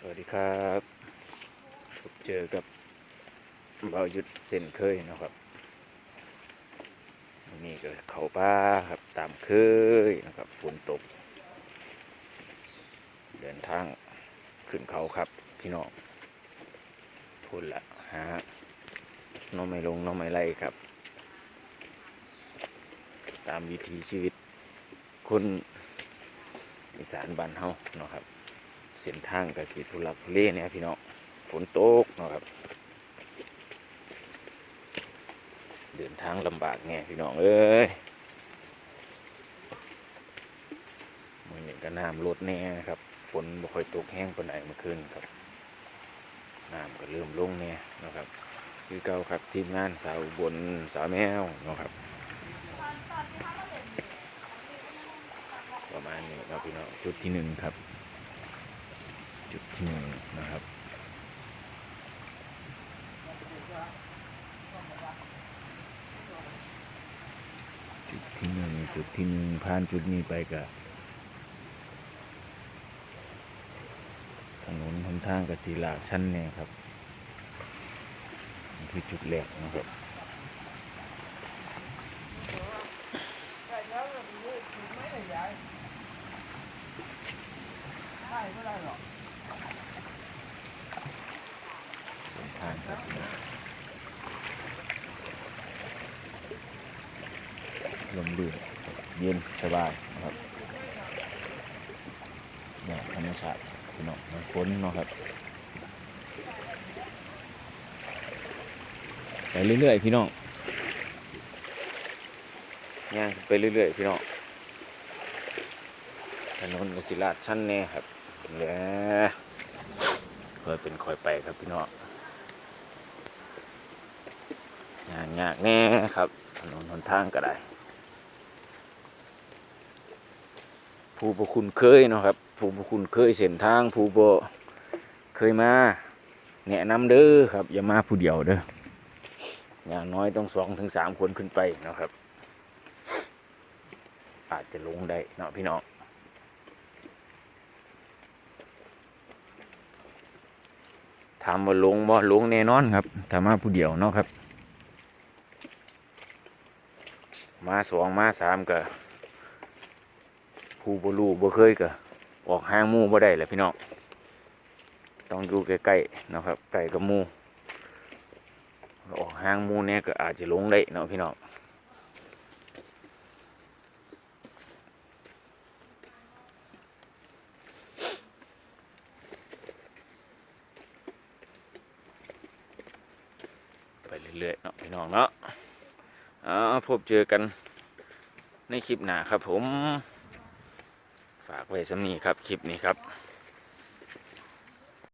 สวัสดีครับพบเจอกับเบาหยุดเส้นเคยนะครับนนี่ก็เขาป้าครับตามเคยนะครับฝนตก เดินทางขึ้นเขาครับพี่น้องพูดละฮะน้องไม่ลงน้องไม่ไล่ครับ ตามวิถีชีวิตคนอีสานบ้านเฮาเนาะครับ เส้นทางกับสีทุลักทุเลเนี่ยพี่น้องฝนตกนะครับ เดินทางลำบากไงพี่น้องเอ้ยมือนี้ก็น้ำลดแน่ครับ ฝนบ่ค่อยตกแห้งปานใดเมื่อคืนครับน้ำก็เริ่มลงแน่เนะครับ คือเก่าครับทีมงานสาวบนสาวแมวนะครับ ประมาณนี้เนาะพี่น้องจุดที่หนึ่งครับ ทีหนึ่งนะครับ จุดที่หนึ่งจุดที่หนึ่งผ่านจุดนี้ไปกับถนนหนทางกับสีหลากชั้นเนี่ยครับคือจุดแรกนะครับเดินทางครับพี่น้อง ลมลื่นเย็นสบายนะครับเนี่ยธรรมชาติพี่น้องมันฝนเนาะครับไปเรื่อยๆพี่น้องย่างไปเรื่อยๆพี่น้องถนนกสิลาชั้นแน่ครับเนี่ยคอยเป็นคอยไปครับพี่น้อง งานยากแน่ครับถนนหนทางก็ได้ ผู้บุคุณเคยเนาะครับ ผู้บุคุณเคยเส้นทางผู้บ่เคยมาแนะนำเด้อครับ อย่ามาผู้เดียวเด้ออย่างน้อยต้องสองถึงสามคนขึ้นไปเนาะครับ อาจจะลงได้เนาะพี่น้องถามว่าลงบ่ลงแน่นอนครับถ้ามาผู้เดียวเนาะครับ มาสองมาสามก็ผู้บรูบ่เคยก็ออกห้างมู่บ่ได้แหละพี่น้องต้องอยู่ใกล้ๆนะครับใกล้กับมู่ออกห้างมู่เนี่ยก็อาจจะหลงได้เนาะพี่น้องไปเรื่อยๆเนาะพี่น้องเนาะ อ่าพบเจอกันในคลิปหน้าครับผม ฝากไว้สำนีครับ คลิปนี้ครับ